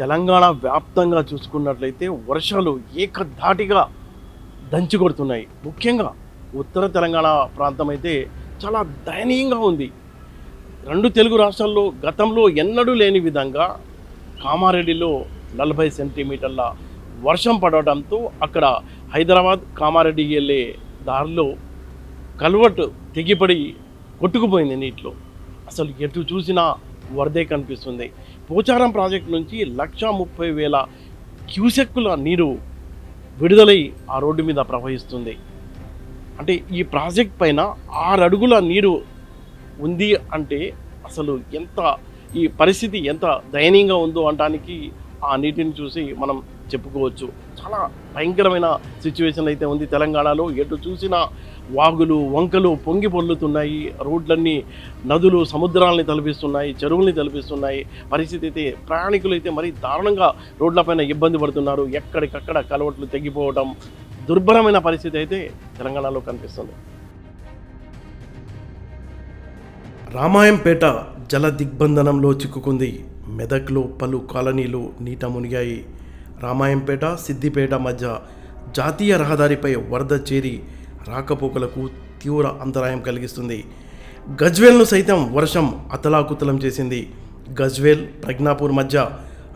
తెలంగాణ వ్యాప్తంగా చూసుకున్నట్లయితే వర్షాలు ఏకధాటిగా దంచి కొడుతున్నాయి. ముఖ్యంగా ఉత్తర తెలంగాణ ప్రాంతం అయితే చాలా దయనీయంగా ఉంది. రెండు తెలుగు రాష్ట్రాల్లో గతంలో ఎన్నడూ లేని విధంగా కామారెడ్డిలో నలభై సెంటీమీటర్ల వర్షం పడటంతో అక్కడ హైదరాబాద్ కామారెడ్డికి వెళ్ళే దారిలో కల్వర్ట్ తెగిపడి కొట్టుకుపోయింది నీటిలో. అసలు ఎటు చూసినా వరదే కనిపిస్తుంది. పోచారం ప్రాజెక్టు నుంచి లక్ష ముప్పై వేల క్యూసెక్కుల నీరు విడుదలై ఆ రోడ్డు మీద ప్రవహిస్తుంది. అంటే ఈ ప్రాజెక్ట్ పైన ఆరు అడుగుల నీరు ఉంది అంటే అసలు ఎంత ఈ పరిస్థితి ఎంత దయనీయంగా ఉందో అనడానికి ఆ నీటిని చూసి మనం చెప్పుకోవచ్చు. చాలా భయంకరమైన సిచ్యువేషన్ అయితే ఉంది తెలంగాణలో. ఎటు చూసినా వాగులు వంకలు పొంగి పొర్లుతున్నాయి. రోడ్లన్నీ నదులు సముద్రాలని తలపిస్తున్నాయి చెరువుల్ని తలపిస్తున్నాయి. పరిస్థితి అయితే ప్రయాణికులు అయితే మరీ దారుణంగా రోడ్లపైన ఇబ్బంది పడుతున్నారు. ఎక్కడికక్కడ కలవట్లు తెగిపోవడం దుర్భరమైన పరిస్థితి అయితే తెలంగాణలో కనిపిస్తుంది. రామాయంపేట జల దిగ్బంధనంలో చిక్కుకుంది. మెదక్లో పలు కాలనీలు నీట మునిగాయి. రామాయంపేట సిద్దిపేట మధ్య జాతీయ రహదారిపై వరద చేరి రాకపోకలకు తీవ్ర అంతరాయం కలిగిస్తుంది. గజ్వేల్ను సైతం వర్షం అతలాకుతలం చేసింది. గజ్వేల్ ప్రజ్ఞాపూర్ మధ్య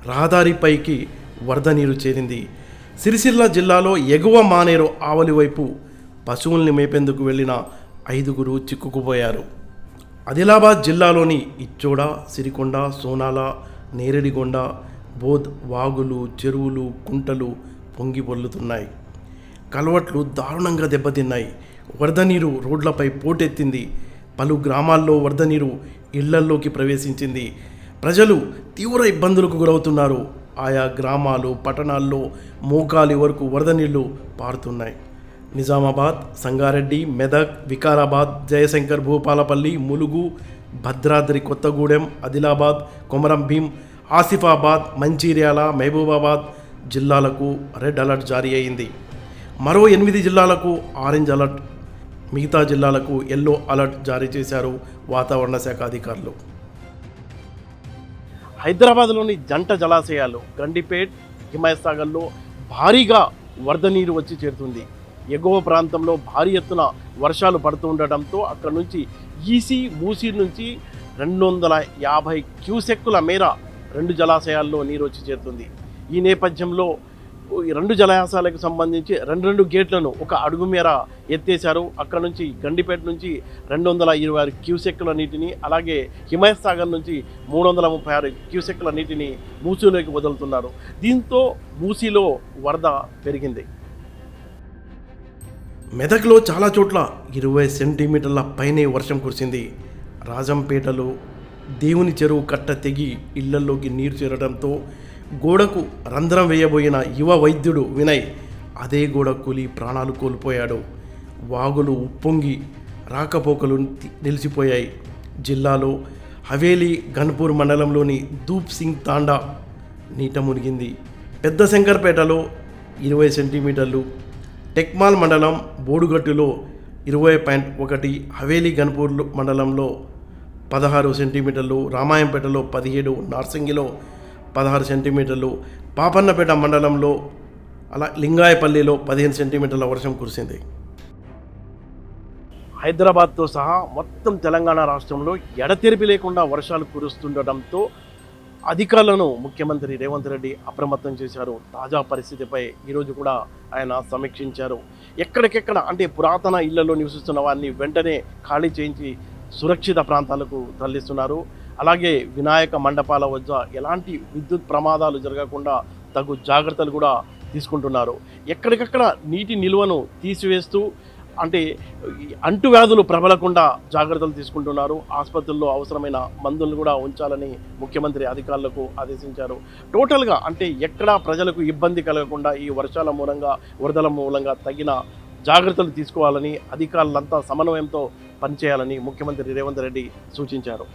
రహదారిపైకి వరద నీరు చేరింది. సిరిసిల్ల జిల్లాలో ఎగువ మానేరు ఆవలి వైపు పశువుల్ని మేపేందుకు వెళ్ళిన ఐదుగురు చిక్కుకుపోయారు. ఆదిలాబాద్ జిల్లాలోని ఇచ్చోడ సిరికొండ సోనాల నేరడిగొండ బోధ్ వాగులు చెరువులు కుంటలు పొంగి పొర్లుతున్నాయి. కలవట్లు దారుణంగా దెబ్బతిన్నాయి. వరద నీరు రోడ్లపై పోటెత్తింది. పలు గ్రామాల్లో వరద నీరు ఇళ్ళల్లోకి ప్రవేశించింది. ప్రజలు తీవ్ర ఇబ్బందులకు గురవుతున్నారు. ఆయా గ్రామాలు పట్టణాల్లో మోకాలి వరకు వరద నీళ్ళు పారుతున్నాయి. నిజామాబాద్ సంగారెడ్డి మెదక్ వికారాబాద్ జయశంకర్ భూపాలపల్లి ములుగు భద్రాద్రి కొత్తగూడెం ఆదిలాబాద్ కొమరం భీం ఆసిఫాబాద్ మంచిర్యాల మహబూబాబాద్ జిల్లాలకు రెడ్ అలర్ట్ జారీ అయింది. మరో ఎనిమిది జిల్లాలకు ఆరెంజ్ అలర్ట్. మిగతా జిల్లాలకు ఎల్లో అలర్ట్ జారీ చేశారు వాతావరణ శాఖ అధికారులు. హైదరాబాద్లోని జంట జలాశయాలు గండిపేట్ హిమాయసాగర్లో భారీగా వరద నీరు వచ్చి చేరుతుంది. ఎగువ ప్రాంతంలో భారీ ఎత్తున వర్షాలు పడుతూ ఉండటంతో అక్కడ నుంచి ఈసీ మూసీ నుంచి రెండు వందల యాభై క్యూసెక్కుల మేర రెండు జలాశయాల్లో నీరు వచ్చి చేరుతుంది. ఈ నేపథ్యంలో రెండు జలాశయాలకు సంబంధించి రెండు రెండు గేట్లను ఒక అడుగు మేర ఎత్తేశారు. అక్కడ నుంచి గండిపేట నుంచి రెండు వందల ఇరవై ఆరు క్యూసెక్కుల నీటిని అలాగే హిమాయత్ సాగర్ నుంచి మూడు వందల ముప్పై ఆరు క్యూసెక్కుల నీటిని మూసీలోకి వదులుతున్నారు. దీంతో మూసీలో వరద పెరిగింది. మెదక్లో చాలా చోట్ల ఇరవై సెంటీమీటర్ల పైనే వర్షం కురిసింది. రాజంపేటలో దేవుని చెరువు కట్ట తెగి ఇళ్ళల్లోకి నీరు చేరడంతో గోడకు రంధ్రం వేయబోయిన యువ వైద్యుడు వినయ్ అదే గోడ కూలి ప్రాణాలు కోల్పోయాడు. వాగులు ఉప్పొంగి రాకపోకలు నిలిచిపోయాయి. జిల్లాలో హవేలీ గన్పూర్ మండలంలోని దూప్ సింగ్ తాండా నీట మునిగింది. పెద్ద శంకర్పేటలో ఇరవై సెంటీమీటర్లు. టెక్మాల్ మండలం బోడుగట్టులో ఇరవై పాయింట్ ఒకటి హవేలీ గన్పూర్ మండలంలో పదహారు సెంటీమీటర్లు. రామాయంపేటలో పదిహేడు నార్సింగిలో పదహారు సెంటీమీటర్లు పాపన్నపేట మండలంలో అలా లింగాయపల్లిలో పదిహేను సెంటీమీటర్ల వర్షం కురిసింది. హైదరాబాద్తో సహా మొత్తం తెలంగాణ రాష్ట్రంలో ఎడతెరిపి లేకుండా వర్షాలు కురుస్తుండటంతో అధికారులను ముఖ్యమంత్రి రేవంత్ రెడ్డి అప్రమత్తం చేశారు. తాజా పరిస్థితిపై ఈరోజు కూడా ఆయన సమీక్షించారు. ఎక్కడికెక్కడ అంటే పురాతన ఇళ్ళలో నివసిస్తున్న వారిని వెంటనే ఖాళీ చేయించి సురక్షిత ప్రాంతాలకు తరలిస్తున్నారు. అలాగే వినాయక మండపాల వద్ద ఎలాంటి విద్యుత్ ప్రమాదాలు జరగకుండా తగు జాగ్రత్తలు కూడా తీసుకుంటున్నారు. ఎక్కడికక్కడ నీటి నిల్వను తీసివేస్తూ అంటే అంటువ్యాధులు ప్రబలకుండా జాగ్రత్తలు తీసుకుంటున్నారు. ఆసుపత్రుల్లో అవసరమైన మందులను కూడా ఉంచాలని ముఖ్యమంత్రి అధికారులకు ఆదేశించారు. టోటల్గా అంటే ఎక్కడా ప్రజలకు ఇబ్బంది కలగకుండా ఈ వర్షాల మూలంగా వరదల మూలంగా తగిన జాగ్రత్తలు తీసుకోవాలని అధికారులంతా సమన్వయంతో పనిచేయాలని ముఖ్యమంత్రి రేవంత్ రెడ్డి సూచించారు.